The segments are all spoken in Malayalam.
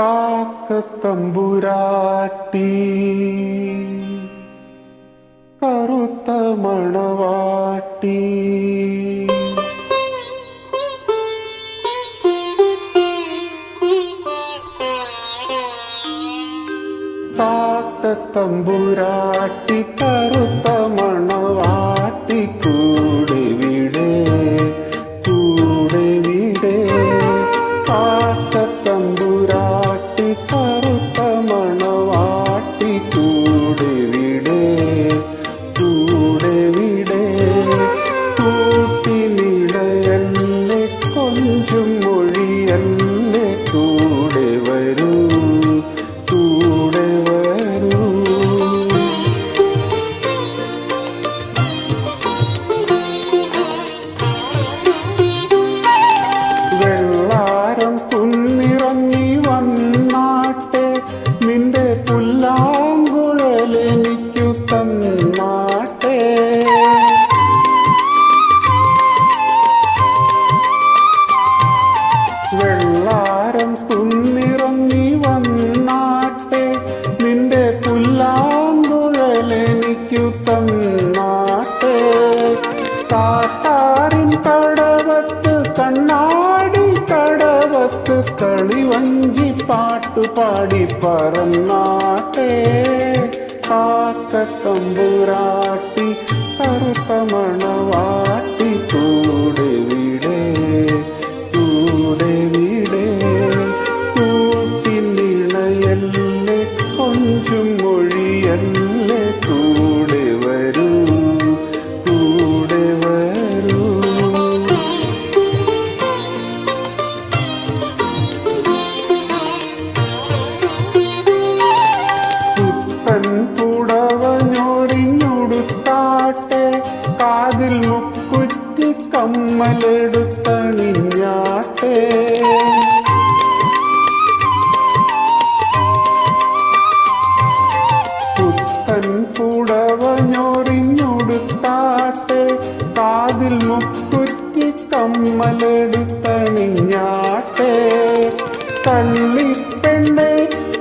കാക്കത്തമ്പുരാട്ടി. കറുത്ത മണവാട്ടി. കാക്കത്തമ്പുരാട്ടി കറുത്ത മണവാട്ടി. കൂടെ വിടേ കൂടെ വിടെ. വെള്ളാരം കുന്നിറങ്ങി വന്നാട്ടെ നിന്റെ പുല്ലാങ്കുഴലെനിക്കു തന്നാട്ടെ കാട്ടാറിൻ കടവത്ത് കണ്ണാടി കടവത്ത് കളിവഞ്ചി പാട്ടുപാടി പറന്നാട്ടെ കാക്കത്തമ്പുരാട്ടി കറുത്ത மணவாட்டி கூட விடே கூட விடே. கூட்டின் இணையல்ல கொஞ்சம் കമ്മലെടുത്തണിഞ്ഞാട്ടെ. പുത്തൻ പുടവഞ്ഞൊറിഞ്ഞൊടുത്താട്ടെ കാതിൽ മുക്കുറ്റി കമ്മലെടുത്തണിഞ്ഞാട്ടെ. തള്ളിപ്പെണ്ണെ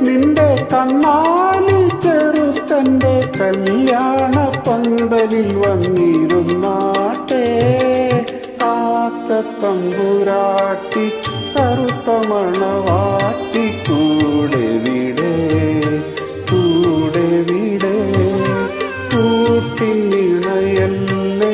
നിന്റെ കണ്ണാലി ചെറുത്തന്റെ കല്യാണ പന്തലിൽ വന്നിരുന്നാട്ടെ கருத்த தம்புராட்டி கருத்த மணவாட்டி கூட விடே கூட விடே. கூட்டின் இணையல்லை